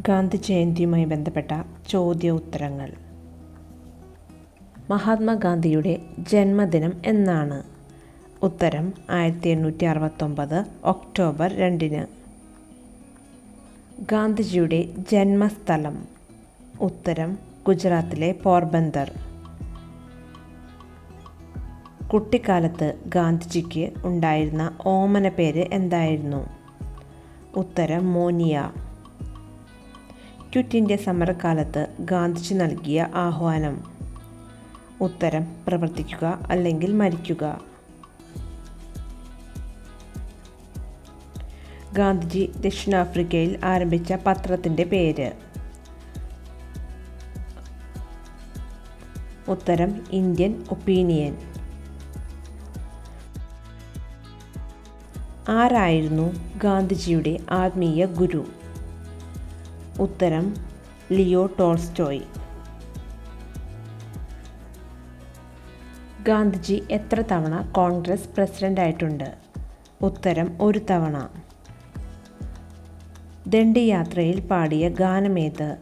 ഗാന്ധി ജയന്തിയുമായി ബന്ധപ്പെട്ട ചോദ്യ ഉത്തരങ്ങൾ മഹാത്മാഗാന്ധിയുടെ ജന്മദിനം എന്നാണ്. ഉത്തരം ആയിരത്തി എണ്ണൂറ്റി അറുപത്തൊമ്പത് ഒക്ടോബർ രണ്ടിന്. ഗാന്ധിജിയുടെ ജന്മസ്ഥലം. ഉത്തരം ഗുജറാത്തിലെ പോർബന്ദർ. കുട്ടിക്കാലത്ത് ഗാന്ധിജിക്ക് ഉണ്ടായിരുന്ന ഓമന പേര് എന്തായിരുന്നു? ഉത്തരം മോനിയ. ക്വിറ്റ് ഇന്ത്യ സമരകാലത്ത് ഗാന്ധിജി നൽകിയ ആഹ്വാനം. ഉത്തരം പ്രവർത്തിക്കുക അല്ലെങ്കിൽ മരിക്കുക. ഗാന്ധിജി ദക്ഷിണാഫ്രിക്കയിൽ ആരംഭിച്ച പത്രത്തിന്റെ പേര്. ഉത്തരം ഇന്ത്യൻ ഒപ്പീനിയൻ. ആരായിരുന്നു ഗാന്ധിജിയുടെ ആത്മീയ ഗുരു? ഉത്തരം ലിയോ ടോൾസ്റ്റോയ്. ഗാന്ധിജി എത്ര തവണ കോൺഗ്രസ് പ്രസിഡന്റായിട്ടുണ്ട് ഉത്തരം ഒരു തവണ. ദണ്ഡിയാത്രയിൽ പാടിയ ഗാനമേത്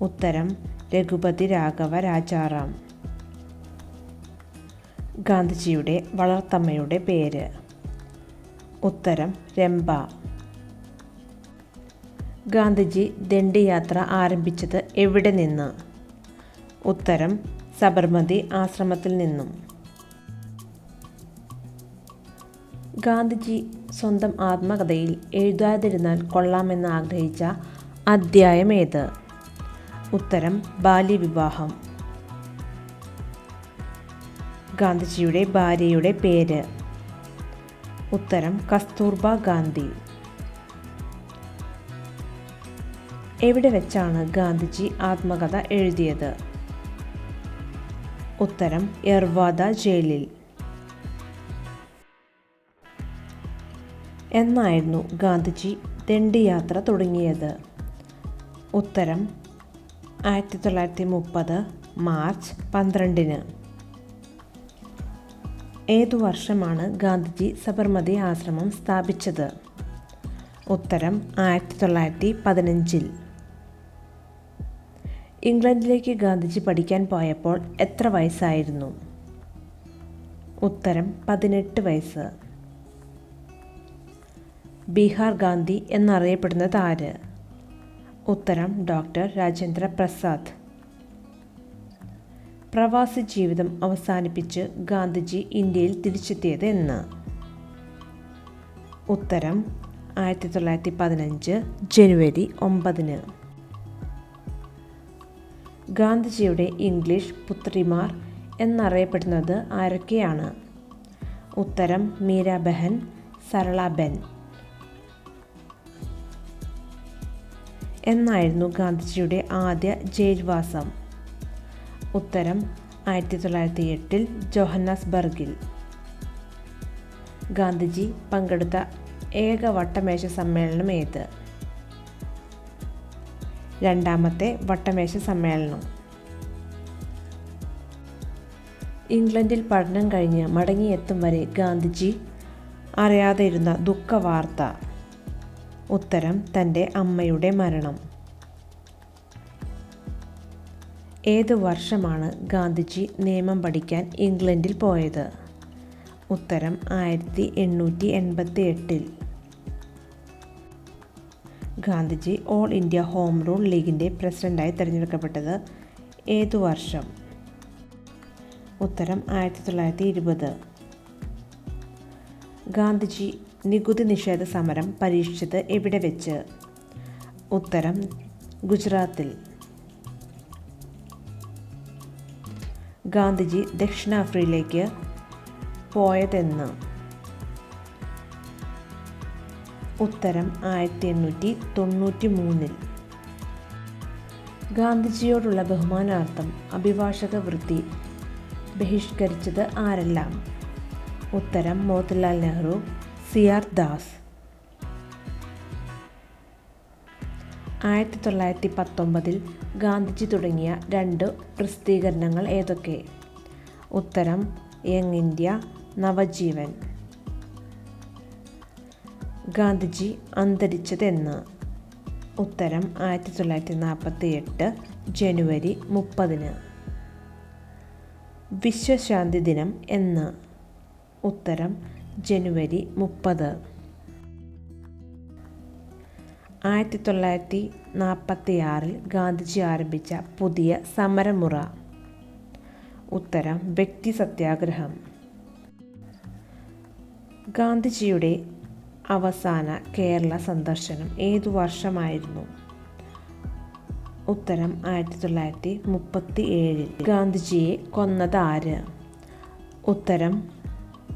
ഉത്തരം രഘുപതി രാഘവ രാജാറാം. ഗാന്ധിജിയുടെ വളർത്തമ്മയുടെ പേര്. ഉത്തരം രംഭ. ഗാന്ധിജി ദണ്ഡിയാത്ര ആരംഭിച്ചത് എവിടെ നിന്ന്? ഉത്തരം സബർമതി ആശ്രമത്തിൽ നിന്നും. ഗാന്ധിജി സ്വന്തം ആത്മകഥയിൽ എഴുതാതിരുന്നാൽ കൊള്ളാമെന്ന് ആഗ്രഹിച്ച അധ്യായം ഏത്? ഉത്തരം ബാല്യവിവാഹം. ഗാന്ധിജിയുടെ ഭാര്യയുടെ പേര്. ഉത്തരം കസ്തൂർബ ഗാന്ധി. എവിടെ വെച്ചാണ് ഗാന്ധിജി ആത്മകഥ എഴുതിയത്? ഉത്തരം എർവാദ ജയിലിൽ. എന്നായിരുന്നു ഗാന്ധിജി ദണ്ഡിയാത്ര തുടങ്ങിയത്. ഉത്തരം ആയിരത്തി തൊള്ളായിരത്തി മുപ്പത് മാർച്ച് പന്ത്രണ്ടിന്. ഏതു വർഷമാണ് ഗാന്ധിജി സബർമതി ആശ്രമം സ്ഥാപിച്ചത്? ഉത്തരം ആയിരത്തി തൊള്ളായിരത്തി പതിനഞ്ചിൽ ഇംഗ്ലണ്ടിലേക്ക് ഗാന്ധിജി പഠിക്കാൻ പോയപ്പോൾ എത്ര വയസ്സായിരുന്നു? ഉത്തരം പതിനെട്ട് വയസ്സ്. ബീഹാർ ഗാന്ധി എന്നറിയപ്പെടുന്നത് ആര്? ഉത്തരം ഡോക്ടർ രാജേന്ദ്ര പ്രസാദ്. പ്രവാസി ജീവിതം അവസാനിപ്പിച്ച് ഗാന്ധിജി ഇന്ത്യയിൽ തിരിച്ചെത്തിയത് എന്ന്. ഉത്തരം ആയിരത്തി തൊള്ളായിരത്തി പതിനഞ്ച് ജനുവരി ഒമ്പതിന്. ഗാന്ധിജിയുടെ ഇംഗ്ലീഷ് പുത്രിമാർ എന്നറിയപ്പെടുന്നത് ആരൊക്കെയാണ്? ഉത്തരം മീരാബഹൻ സരളാബെൻ എന്നായിരുന്നു ഗാന്ധിജിയുടെ ആദ്യ ജയിൽവാസം. ഉത്തരം ആയിരത്തി തൊള്ളായിരത്തി എട്ടിൽ ജോഹന്നാസ്ബർഗിൽ. ഗാന്ധിജി പങ്കെടുത്ത ഏക വട്ടമേശ സമ്മേളനം ഏത്? രണ്ടാമത്തെ വട്ടമേശ സമ്മേളനം. ഇംഗ്ലണ്ടിൽ പഠനം കഴിഞ്ഞ് മടങ്ങിയെത്തും വരെ ഗാന്ധിജി അറിയാതെ ഇരുന്ന ദുഃഖവാർത്ത. ഉത്തരം തന്റെ അമ്മയുടെ മരണം. ഏത് വർഷമാണ് ഗാന്ധിജി നിയമം പഠിക്കാൻ ഇംഗ്ലണ്ടിൽ പോയത്? ഉത്തരം ആയിരത്തി എണ്ണൂറ്റി എൺപത്തി എട്ടിൽ Gandhiji all India home rule ലീഗിന്റെ പ്രസിഡന്റായി തിരഞ്ഞെടുക്കപ്പെട്ടത് ഏതു വർഷം? ഉത്തരം ആയിരത്തി തൊള്ളായിരത്തി ഇരുപത് ഗാന്ധിജി നികുതി നിഷേധ സമരം പരീക്ഷിച്ചത് എവിടെ വെച്ച്? ഉത്തരം ഗുജറാത്തിൽ. ഗാന്ധിജി ദക്ഷിണാഫ്രിക്കയിലേക്ക് പോയതെന്ന്. ഉത്തരം ആയിരത്തി എണ്ണൂറ്റി തൊണ്ണൂറ്റി മൂന്നിൽ ഗാന്ധിജിയോടുള്ള ബഹുമാനാർത്ഥം അഭിഭാഷക വൃത്തി ബഹിഷ്കരിച്ചത് ആരെല്ലാം? ഉത്തരം മോത്തിലാൽ നെഹ്റു സി ആർ ദാസ്. ആയിരത്തി തൊള്ളായിരത്തി പത്തൊമ്പതിൽ ഗാന്ധിജി തുടങ്ങിയ രണ്ട് പ്രസിദ്ധീകരണങ്ങൾ ഏതൊക്കെ? ഉത്തരം യങ് ഇന്ത്യ നവജീവൻ. ഗാന്ധിജി അന്തരിച്ചതെന്ന് ഉത്തരം ആയിരത്തി തൊള്ളായിരത്തി നാൽപ്പത്തി എട്ട് ജനുവരി മുപ്പതിന്. വിശ്വശാന്തി ദിനം എന്ന് ഉത്തരം ജനുവരി മുപ്പത്. ആയിരത്തി തൊള്ളായിരത്തി നാൽപ്പത്തി ആറിൽ ഗാന്ധിജി ആരംഭിച്ച പുതിയ സമരമുറ. ഉത്തരം വ്യക്തി സത്യാഗ്രഹം. ഗാന്ധിജിയുടെ അവസാന കേരള സന്ദർശനം ഏതു വർഷമായിരുന്നു? ഉത്തരം ആയിരത്തി തൊള്ളായിരത്തി മുപ്പത്തി ഏഴിൽ ഗാന്ധിജിയെ കൊന്നത് ആര് ഉത്തരം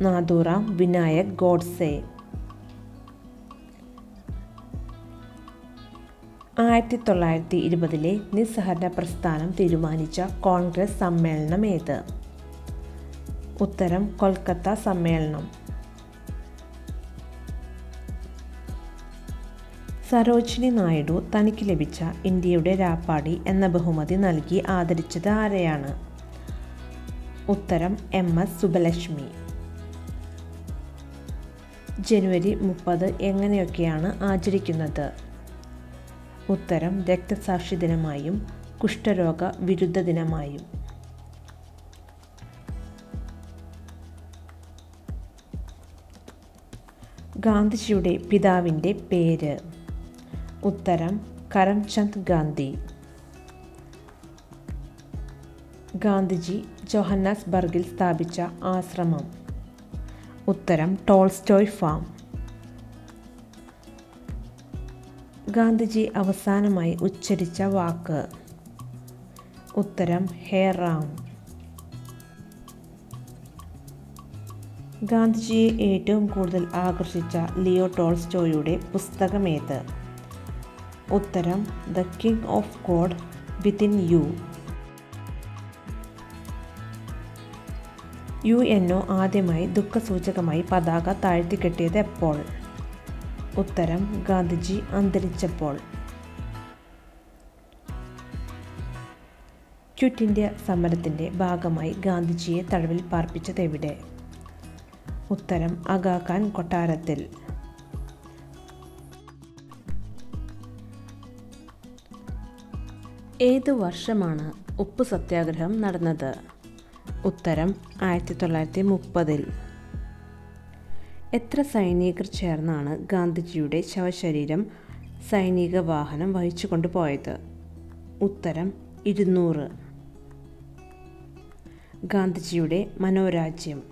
നാഥുറാം വിനായക് ഗോഡ്സെ. ആയിരത്തി തൊള്ളായിരത്തി ഇരുപതിലെ നിസ്സഹരണ പ്രസ്ഥാനം തീരുമാനിച്ച കോൺഗ്രസ് സമ്മേളനം ഏത്? ഉത്തരം കൊൽക്കത്ത സമ്മേളനം. സരോജിനി നായിഡു തനിക്ക് ലഭിച്ച ഇന്ത്യയുടെ രാപ്പാടി എന്ന ബഹുമതി നൽകി ആദരിച്ചത് ആരെയാണ്? ഉത്തരം എം എസ് സുബലക്ഷ്മി. ജനുവരി മുപ്പത് എങ്ങനെയൊക്കെയാണ് ആചരിക്കുന്നത്? ഉത്തരം രക്തസാക്ഷി ദിനമായും കുഷ്ഠരോഗ വിരുദ്ധ ദിനമായും. ഗാന്ധിജിയുടെ പിതാവിന്റെ പേര്. ഉത്തരം കരംചന്ദ് ഗാന്ധി. ഗാന്ധിജി ജോഹന്നാസ്ബർഗിൽ സ്ഥാപിച്ച ആശ്രമം. ഉത്തരം ടോൾസ്റ്റോയ് ഫാം. ഗാന്ധിജി അവസാനമായി ഉച്ചരിച്ച വാക്ക്. ഉത്തരം ഹേ റാം. ഗാന്ധിജിയെ ഏറ്റവും കൂടുതൽ ആകർഷിച്ച ലിയോ ടോൾസ്റ്റോയുടെ പുസ്തകമേത്? ഉത്തരം the king of God within you U N O ആദ്യമായി ദുഃഖസൂചകമായി പതാക താഴ്ത്തിക്കെട്ടിയത് എപ്പോൾ? ഉത്തരം ഗാന്ധിജി അന്തരിച്ചപ്പോൾ. ക്വിറ്റ് ഇന്ത്യ സമരത്തിന്റെ ഭാഗമായി ഗാന്ധിജിയെ തടവിൽ പാർപ്പിച്ചത് എവിടെ? ഉത്തരം അഗാഖാൻ കൊട്ടാരത്തിൽ. ഏത് വർഷമാണ് ഉപ്പ് സത്യാഗ്രഹം നടന്നത്? ഉത്തരം ആയിരത്തി തൊള്ളായിരത്തി മുപ്പതിൽ എത്ര സൈനികർ ചേർന്നാണ് ഗാന്ധിജിയുടെ ശവശരീരം സൈനിക വാഹനം വഹിച്ചു കൊണ്ടുപോയത് ഉത്തരം ഇരുന്നൂറ്. ഗാന്ധിജിയുടെ മനോരാജ്യം.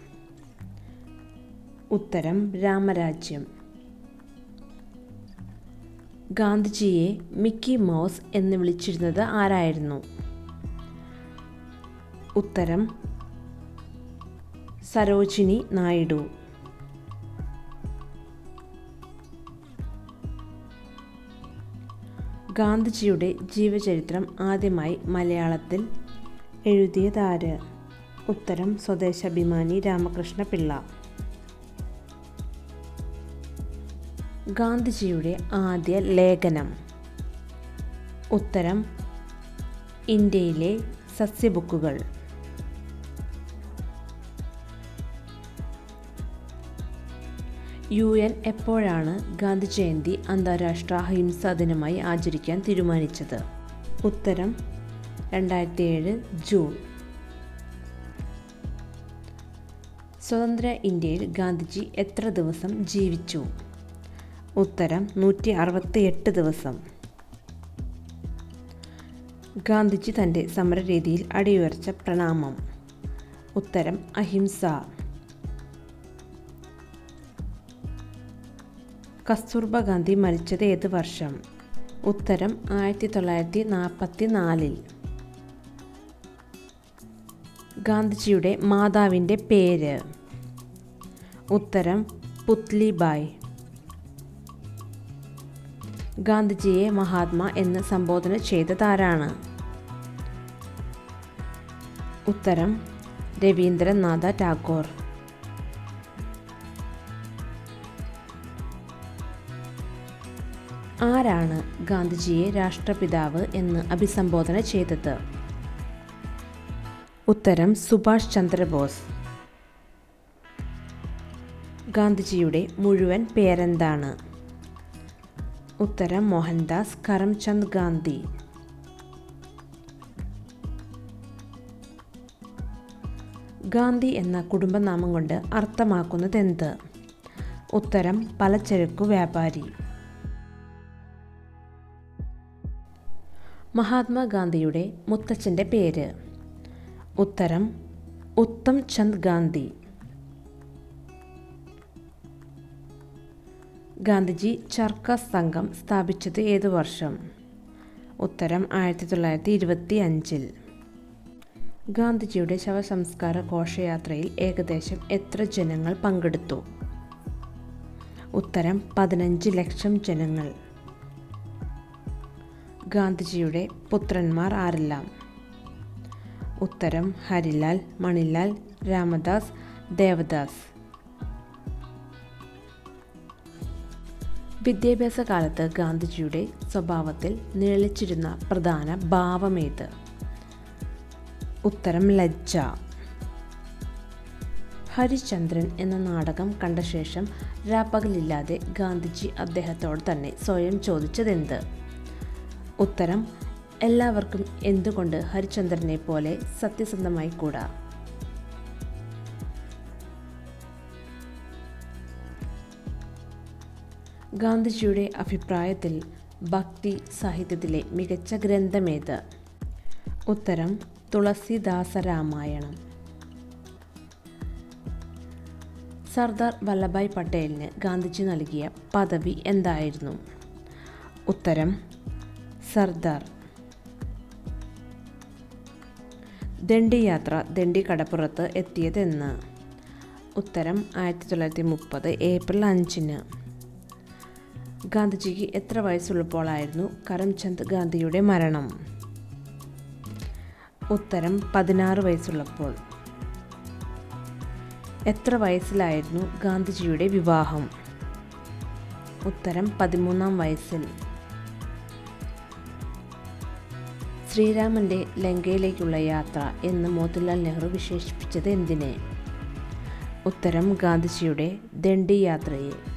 ഉത്തരം രാമരാജ്യം. ഗാന്ധിജിയെ മിക്കി മൗസ് എന്ന് വിളിച്ചിരുന്നത് ആരായിരുന്നു? ഉത്തരം സരോജിനി നായിഡു. ഗാന്ധിജിയുടെ ജീവചരിത്രം ആദ്യമായി മലയാളത്തിൽ എഴുതിയതാര്? ഉത്തരം സ്വദേശാഭിമാനി രാമകൃഷ്ണ പിള്ള ഗാന്ധിജിയുടെ ആദ്യ ലേഖനം. ഉത്തരം ഇന്ത്യയിലെ സസ്യബുക്കുകൾ. യു എൻ എപ്പോഴാണ് ഗാന്ധി ജയന്തി അന്താരാഷ്ട്ര അഹിംസാ ദിനമായി ആചരിക്കാൻ തീരുമാനിച്ചത്? ഉത്തരം രണ്ടായിരത്തി ഏഴ് ജൂൺ. സ്വതന്ത്ര ഇന്ത്യയിൽ ഗാന്ധിജി എത്ര ദിവസം ജീവിച്ചു? ഉത്തരം നൂറ്റി അറുപത്തി എട്ട് ദിവസം. ഗാന്ധിജി തന്റെ സമരരീതിയിൽ അടിയുറച്ച പ്രണാമം. ഉത്തരം അഹിംസ. കസ്തൂർബ ഗാന്ധി മരിച്ചത് ഏത് വർഷം? ഉത്തരം ആയിരത്തി തൊള്ളായിരത്തി നാൽപ്പത്തി നാലിൽ ഗാന്ധിജിയുടെ മാതാവിന്റെ പേര്. ഉത്തരം പുത്ലിബായ്. ഗാന്ധിജിയെ മഹാത്മാ എന്ന് സംബോധന ചെയ്തതാരാണ്? ഉത്തരം രവീന്ദ്രനാഥ ടാഗോർ. ആരാണ് ഗാന്ധിജിയെ രാഷ്ട്രപിതാവ് എന്ന് അഭിസംബോധന ചെയ്തത്? ഉത്തരം സുഭാഷ് ചന്ദ്രബോസ്. ഗാന്ധിജിയുടെ മുഴുവൻ പേരെന്താണ്? ഉത്തരം മോഹൻദാസ് കരംചന്ദ് ഗാന്ധി. ഗാന്ധി എന്ന കുടുംബനാമം കൊണ്ട് അർത്ഥമാക്കുന്നത് എന്ത്? ഉത്തരം പലചരക്കു വ്യാപാരി. മഹാത്മാഗാന്ധിയുടെ മുത്തച്ഛന്റെ പേര്. ഉത്തരം ഉത്തം ചന്ദ് ഗാന്ധി. ഗാന്ധിജി ചർക്ക സംഘം സ്ഥാപിച്ചത് ഏതു വർഷം? ഉത്തരം ആയിരത്തി തൊള്ളായിരത്തി ഇരുപത്തി അഞ്ചിൽ ഗാന്ധിജിയുടെ ശവസംസ്കാര ഘോഷയാത്രയിൽ ഏകദേശം എത്ര ജനങ്ങൾ പങ്കെടുത്തു? ഉത്തരം പതിനഞ്ച് ലക്ഷം ജനങ്ങൾ. ഗാന്ധിജിയുടെ പുത്രന്മാർ ആരെല്ലാം? ഉത്തരം ഹരിലാൽ മണിലാൽ രാമദാസ് ദേവദാസ്. വിദ്യാഭ്യാസ കാലത്ത് ഗാന്ധിജിയുടെ സ്വഭാവത്തിൽ നിഴലിച്ചിരുന്ന പ്രധാന ഭാവമേത്? ഉത്തരം ലജ്ജ. ഹരിചന്ദ്രൻ എന്ന നാടകം കണ്ട ശേഷം രാപ്പകലില്ലാതെ ഗാന്ധിജി അദ്ദേഹത്തോട് തന്നെ സ്വയം ചോദിച്ചതെന്ത്? ഉത്തരം എല്ലാവർക്കും എന്തുകൊണ്ട് ഹരിചന്ദ്രനെ പോലെ സത്യസന്ധമായി കൂടാ? ഗാന്ധിജിയുടെ അഭിപ്രായത്തിൽ ഭക്തി സാഹിത്യത്തിലെ മികച്ച ഗ്രന്ഥമേത്? ഉത്തരം തുളസിദാസ രാമായണം സർദാർ വല്ലഭായ് പട്ടേലിന് ഗാന്ധിജി നൽകിയ പദവി എന്തായിരുന്നു? ഉത്തരം സർദാർ. ദണ്ഡി യാത്ര ദണ്ഡി കടപ്പുറത്ത് എത്തിയതെന്ന്. ഉത്തരം ആയിരത്തി തൊള്ളായിരത്തി മുപ്പത് ഏപ്രിൽ അഞ്ചിന്. ഗാന്ധിജിക്ക് എത്ര വയസ്സുള്ളപ്പോഴായിരുന്നു കരംചന്ദ് ഗാന്ധിയുടെ മരണം? ഉത്തരം പതിനാറ് വയസ്സുള്ളപ്പോൾ. എത്ര വയസ്സിലായിരുന്നു ഗാന്ധിജിയുടെ വിവാഹം? ഉത്തരം പതിമൂന്നാം വയസ്സിൽ. ശ്രീരാമന്റെ ലങ്കയിലേക്കുള്ള യാത്ര എന്ന് മോത്തിലാൽ നെഹ്റു വിശേഷിപ്പിച്ചത് എന്തിനെ? ഉത്തരം ഗാന്ധിജിയുടെ ദണ്ഡി യാത്രയെ.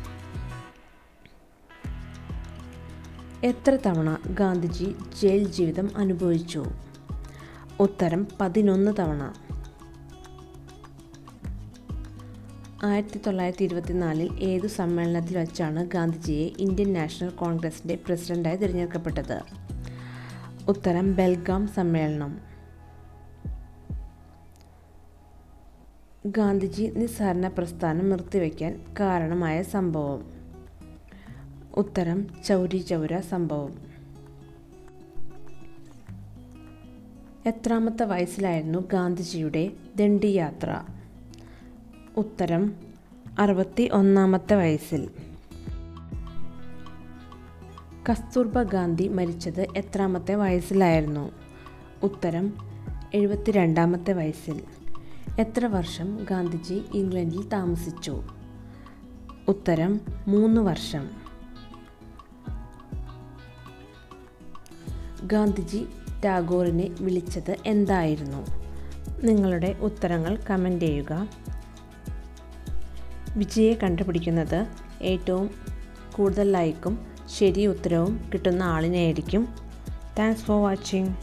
എത്ര തവണ ഗാന്ധിജി ജയിൽ ജീവിതം അനുഭവിച്ചു? ഉത്തരം പതിനൊന്ന് തവണ. ആയിരത്തി തൊള്ളായിരത്തി ഇരുപത്തിനാലിൽ ഏതു സമ്മേളനത്തിൽ വച്ചാണ് ഗാന്ധിജിയെ ഇന്ത്യൻ നാഷണൽ കോൺഗ്രസിന്റെ പ്രസിഡന്റായി തിരഞ്ഞെടുക്കപ്പെട്ടത്? ഉത്തരം ബെൽഗാം സമ്മേളനം. ഗാന്ധിജി നിസ്സാരണ പ്രസ്ഥാനം നിർത്തിവെക്കാൻ കാരണമായ സംഭവം. ഉത്തരം ചൗരി ചൗര സംഭവം. എത്രാമത്തെ വയസ്സിലായിരുന്നു ഗാന്ധിജിയുടെ ദണ്ഡി യാത്ര ഉത്തരം അറുപത്തി ഒന്നാമത്തെ വയസ്സിൽ. കസ്തൂർബ ഗാന്ധി മരിച്ചത് എത്രാമത്തെ വയസ്സിലായിരുന്നു? ഉത്തരം എഴുപത്തിരണ്ടാമത്തെ വയസ്സിൽ. എത്ര വർഷം ഗാന്ധിജി ഇംഗ്ലണ്ടിൽ താമസിച്ചു? ഉത്തരം മൂന്ന് വർഷം. ഗാന്ധിജി ടാഗോറിനെ വിളിച്ചത് എന്തായിരുന്നു? നിങ്ങളുടെ ഉത്തരങ്ങൾ കമന്റ് ചെയ്യുക. വിജയെ കണ്ടുപിടിക്കുന്നത് ഏറ്റവും കൂടുതൽ ലൈക്കും ശരി ഉത്തരവും കിട്ടുന്ന ആളിനെയായിരിക്കും. Thanks for watching